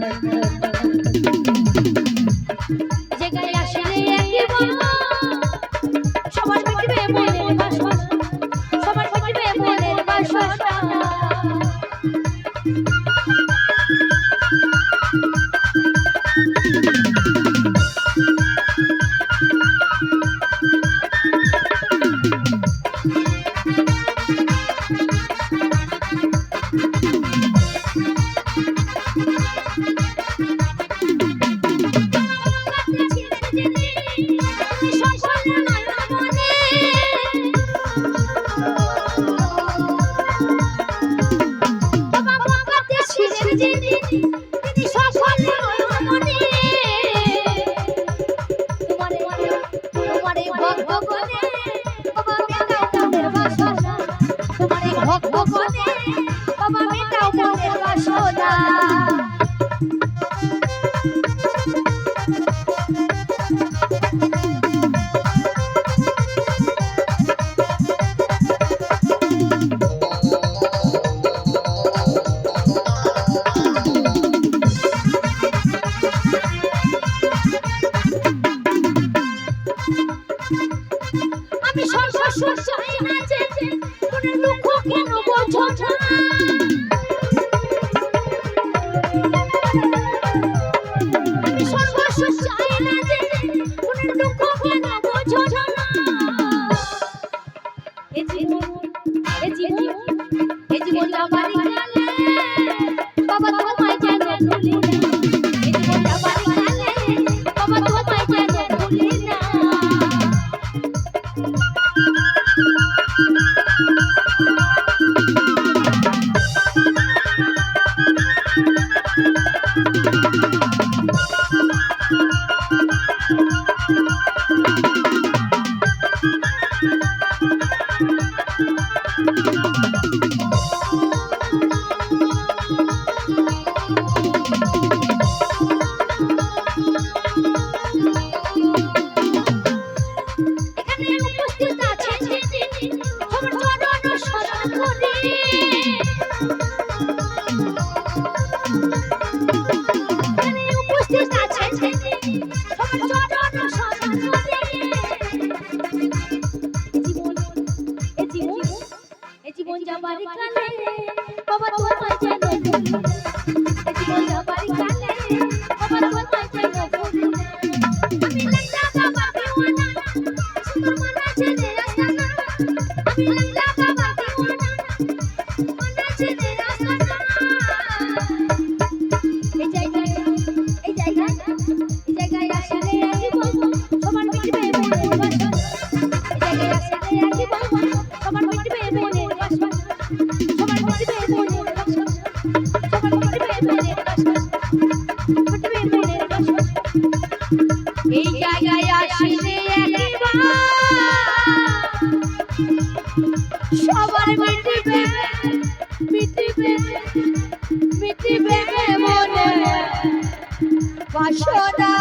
Thank you. বাবা আমি মনের দুঃখ কেন বোঝো না জীবন যাবার কালে বাবা তোমায় যেন জীবন যাবার কালে বাবা তোমায় যেন আমি লঙ্কা বাবা দিওয়ানা সুন্দর মানা ছেলে রাস্তানা আমি লঙ্কা বাবা দিওয়ানা মানা ছেলে রাস্তানা এই জায়গায় এই জায়গায় এই জায়গায় আসলে একই বলব সবার মিটবে বলব সবার মিটবে মনের এই জায়গায় আসলে সবার মিটবে মিটবে মিটবে মনে বাসনা।